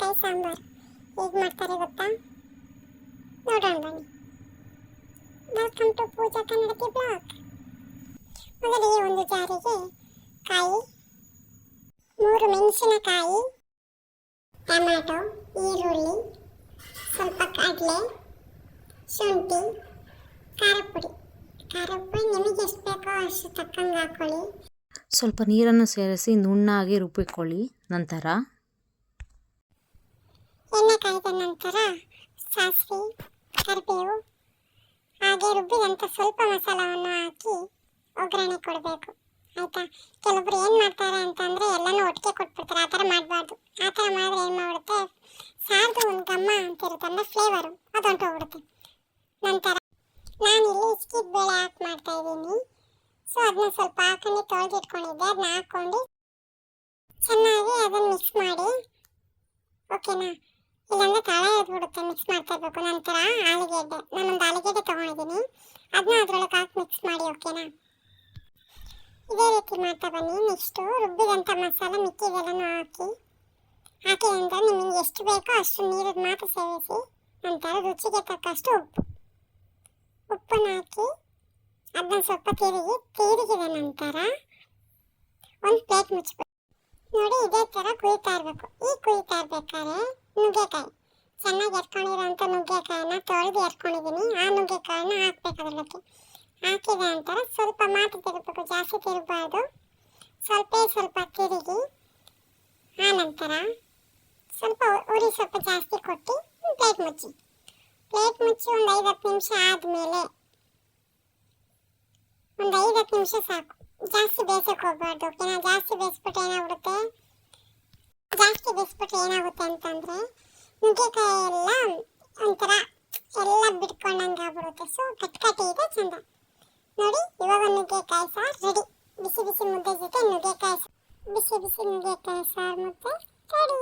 ನುಗ್ಗೆಕಾಯಿ ಸಾಂಬಾರು. ಹೇಗೆ ಮಾಡ್ತಾರೆ ಗೊತ್ತಾ? ನೋಡೋಣ ಬನ್ನಿ. ವೆಲ್ಕಮ್ ಟು ಪೂಜಾ ಕನ್ನಡಕ್ಕೆ ಬ್ಲಾಗ್ ಮೊದಲಿಗೆ ಒಂದು ಜಾರಿಗೆ ಕಾಯಿ, ಮೂರು ಮೆಣಸಿನಕಾಯಿ ಟೊಮ್ಯಾಟೊ ಈರುಳ್ಳಿ, ಸ್ವಲ್ಪ ಕಡಲೆ, ಶುಂಠಿ ಖಾರ ಪುಡಿ ಖಾರ ಪುಡಿ ನಿಮಗೆ ಎಷ್ಟು ಬೇಕೋ ಅಷ್ಟು ತಕ್ಕಂಗೆ ಹಾಕೊಳ್ಳಿ. ಸ್ವಲ್ಪ ನೀರನ್ನು ಸೇರಿಸಿ ನುಣ್ಣಾಗಿ ರುಬ್ಬಿಕೊಳ್ಳಿ. ನಂತರ ಎಣ್ಣೆ ಕಾಯ್ದ ನಂತರ ಸಾಸಿವೆ, ಕರಿಬೇವು, ಹಾಗೆ ರುಬ್ಬಿದಂಥ ಸ್ವಲ್ಪ ಮಸಾಲವನ್ನು ಹಾಕಿ ಒಗ್ಗರಣೆ ಕೊಡಬೇಕು. ಆಯಿತಾ? ಕೆಲವೊಬ್ರು ಏನು ಮಾಡ್ತಾರೆ ಅಂತಂದರೆ ಎಲ್ಲನೂ ಒಟ್ಟಿಗೆ ಕೊಟ್ಬಿಡ್ತಾರೆ. ಆ ಥರ ಮಾಡಬಾರ್ದು. ಆ ಥರ ಮಾಡಿದ್ರೆ ಏನು ಮಾಡುತ್ತೆ ಸಾರ್ದು ಒಂದು ಗಮ್ಮ ಅಂತಿರುತ್ತೆ. ಅಂದರೆ ಫ್ಲೇವರು ಅದು ಹೊಂಟೋಗ್ಬಿಡುತ್ತೆ ನಂತರ ನಾನಿಲ್ಲಿ ಇಸ್ಕಿದ ಬೇಳೆ ಹಾಕಿ ಮಾಡ್ತಾ ಇದ್ದೀನಿ. ಸೊ ಅದನ್ನ ಸ್ವಲ್ಪ ಹಾಕೊಂಡು ತೊಳೆದಿಟ್ಕೊಂಡಿದ್ದೆ. ಅದನ್ನ ಹಾಕ್ಕೊಂಡು ಚೆನ್ನಾಗಿ ಅದನ್ನು ಮಿಕ್ಸ್ ಮಾಡಿ. ಓಕೆನಾ ಇಲ್ಲಾಂದ್ರೆ ತಳ ಎದ್ಬಿಡುತ್ತೆ ಮಿಕ್ಸ್ ಮಾಡ್ತಾ ಇರ್ಬೇಕು. ನಂತರ ಆಲೂಗೆಡ್ಡೆ. ನಾನೊಂದು ಆಲೂಗೆಡ್ಡೆ ತೊಗೊಂಡಿದ್ದೀನಿ. ಅದನ್ನ ಅದ್ರೊಳಗೆ ಹಾಕಿ ಮಿಕ್ಸ್ ಮಾಡಿ ಓಕೆನಾ ಇದೇ ರೀತಿ ಮಾಡ್ತಾ ಬನ್ನಿ. ನೆಕ್ಸ್ಟು ರುಬ್ಬಿದಂಥ ಮಸಾಲ, ಮಿಕ್ಕಿದೆಲ್ಲನೂ ಹಾಕಿ. ಹಾಕಿ ಅಂದರೆ ನಿಮಗೆ ಎಷ್ಟು ಬೇಕೋ ಅಷ್ಟು ನೀರನ್ನು ಮಾತ್ರ ಸೇರಿಸಿ ನಂತರ ರುಚಿಗೆ ತಕ್ಕಷ್ಟು ಉಪ್ಪು. ಉಪ್ಪನ್ನು ಹಾಕಿ ಅದನ್ನ ಸ್ವಲ್ಪ ತಿರುಗಿ, ತಿರುಗಿದ ನಂತರ ಒಂದು ಪ್ಲೇಟ್ ಮುಚ್ಚಬೇಕು ನೋಡಿ, ಇದೇ ಥರ ಕುಯ್ತಾ ಇರಬೇಕು. ಈ ಕುಯ್ತಾ ಇರ್ಬೇಕಾದ್ರೆ ನುಗ್ಗೆಕಾಯಿ. ಚೆನ್ನಾಗಿ ಎರ್ಕೊಂಡಿರೋಂಥ ನುಗ್ಗೆಕಾಯನ್ನ ತೊಳೆದು ಎರ್ಕೊಂಡಿದ್ದೀನಿ ಆ ನುಗ್ಗೆಕಾಯನ್ನ ಹಾಕ್ಬೇಕು ಅದಕ್ಕೆ ಹಾಕಿದ ನಂತರ ಸ್ವಲ್ಪ ಮಾತ್ರ ತಿರುಗಬೇಕು, ಜಾಸ್ತಿ ತಿರುಗಬಾರ್ದು. ಸ್ವಲ್ಪ ಸ್ವಲ್ಪ ತಿರುಗಿ, ಆ ನಂತರ ಸ್ವಲ್ಪ ಉರಿ ಸ್ವಲ್ಪ ಜಾಸ್ತಿ ಕೊಟ್ಟು ಪ್ಲೇಟ್ ಮುಚ್ಚಿ. ಪ್ಲೇಟ್ ಮುಚ್ಚಿ ಒಂದು ಐದು ನಿಮಿಷ ಆದಮೇಲೆ ಒಂದು ಐದು ನಿಮಿಷ ಸಾಕು. ಜಾಸ್ತಿ ಬೇಯಿಸಕ್ಕೆ ಹೋಗ್ಬಾರ್ದು. ಓಕೆನಾ? ಜಾಸ್ತಿ ಬೇಯಿಸ್ಬಿಟ್ಟು ಏನಾಗ್ಬಿಡುತ್ತೆ? ಜಾಸ್ತಿ ಬೇಯಿಸ್ಬಿಟ್ರೆ ಏನಾಗುತ್ತೆ ಅಂತಂದರೆ, ನುಗ್ಗೆಕಾಯಿ ಎಲ್ಲ ಒಂಥರ ಎಲ್ಲ ಬಿಟ್ಕೊಂಡಂಗೆ ಆಗ್ಬಿಡುತ್ತೆ ಸೊ ಕಟ್ ಕಟ್ಟಿ ಇದೆ, ಚಂದ. ನೋಡಿ, ಇವಾಗ ನುಗ್ಗೆಕಾಯಿ ಸಾರು ರೆಡಿ ಬಿಸಿ ಬಿಸಿ ಮುದ್ದೆ ಜೊತೆ ನುಗ್ಗೆಕಾಯಿ ಬಿಸಿ ಬಿಸಿ ನುಗ್ಗೆಕಾಯಿ ಸಾರು ಮುದ್ದೆ ರೆಡಿ